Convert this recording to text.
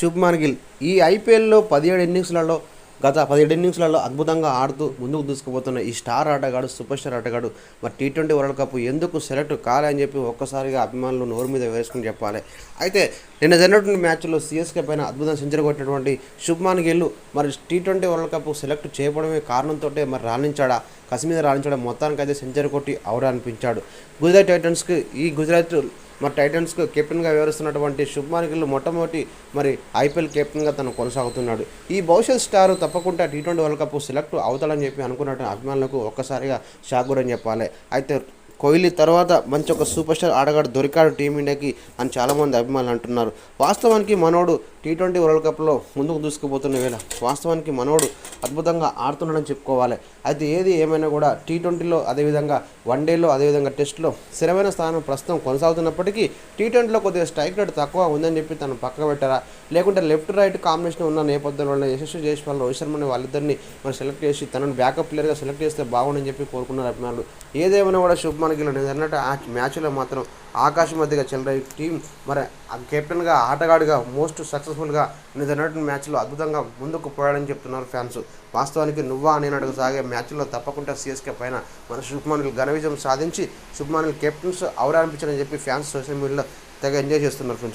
శుభ్మాన్ గిల్ ఈ ఐపీఎల్లో పదిహేడు ఇన్నింగ్స్లలో గత పదిహేడు ఇన్నింగ్స్లలో అద్భుతంగా ఆడుతూ ముందుకు దూసుకుపోతున్న ఈ స్టార్ ఆటగాడు సూపర్ స్టార్ ఆటగాడు మరి టీ ట్వంటీ వరల్డ్ కప్ ఎందుకు సెలెక్ట్ కాలే అని చెప్పి ఒక్కసారిగా అభిమానులు నోరు మీద వేసుకుని చెప్పాలి. అయితే నిన్న జరిగినటువంటి మ్యాచ్లో సిఎస్కే పైన అద్భుతం సెంచరీ కొట్టినటువంటి శుభ్మాన్ గిల్ మరి T twenty world cup select చేయబడమే కారణంతో మరి రాణించాడా? కసి మీద రాణించడం? మొత్తానికైతే సెంచరీ కొట్టి అవుట్ అనిపించాడు. గుజరాత్ టైటన్స్కి ఈ గుజరాత్ మరి టైటన్స్కు కెప్టెన్గా వ్యవహరిస్తున్నటువంటి శుభ్మాన్ గిల్ మొట్టమొదటి మరి ఐపీఎల్ కెప్టెన్గా తను కొనసాగుతున్నాడు. ఈ భవిష్యత్ స్టార్ తప్పకుండా T twenty world cup select అవుతాడని చెప్పి అనుకున్నట్టు అభిమానులకు ఒక్కసారిగా షాక్ గురని చెప్పాలి. అయితే కోహ్లీ తర్వాత మంచి ఒక సూపర్ స్టార్ ఆటగాడు దొరికాడు టీమిండియాకి అని చాలామంది అభిమానులు అంటున్నారు. వాస్తవానికి మనోడు టీ ట్వంటీ వరల్డ్ కప్లో ముందుకు దూసుకుపోతున్న వేళ వాస్తవానికి మనోడు అద్భుతంగా ఆడుతున్నాడని చెప్పుకోవాలి. అయితే ఏది ఏమైనా కూడా టీ ట్వంటీలో అదేవిధంగా వన్డేలో అదేవిధంగా టెస్ట్లో స్థిరమైన స్థానం ప్రస్తుతం కొనసాగుతున్నప్పటికీ టీ ట్వంటీలో కొద్దిగా స్ట్రైక్ రేట్ తక్కువ ఉందని చెప్పి తను పక్కన పెట్టారా? లేకుంటే లెఫ్ట్ రైట్ కాంబినేషన్ ఉన్న నేపథ్యంలో యశస్వి జైస్వాల్ రోహిత్ శర్మని వాళ్ళిద్దరిని మరి సెలెక్ట్ చేసి తనను బ్యాకప్ ప్లేయర్గా సెలెక్ట్ చేస్తే బాగుండని చెప్పి కోరుకున్నారు అభిమానులు. ఏదేమైనా కూడా శుభ్మన్ గిల్ అన్నట్టు ఆ మ్యాచ్లో మాత్రం ఆకాశం మధ్యగా చెల్లర టీం మరి ఆ కెప్టెన్గా ఆటగాడిగా మోస్ట్ సక్సెస్ఫుల్గా నిన్నటి మ్యాచ్లో అద్భుతంగా ముందుకు పోయాడని చెప్తున్నారు ఫ్యాన్స్. వాస్తవానికి నువ్వా అని అడుగు సాగే మ్యాచ్లో తప్పకుండా సిఎస్కే పైన మన శుభ్మానులు ఘన విజయం సాధించి శుభ్మానులు కెప్టెన్స్ అవరానిపించారని చెప్పి ఫ్యాన్స్ సోషల్ మీడియాలో తెగ ఎంజాయ్ చేస్తున్నారు ఫ్రెండ్స్.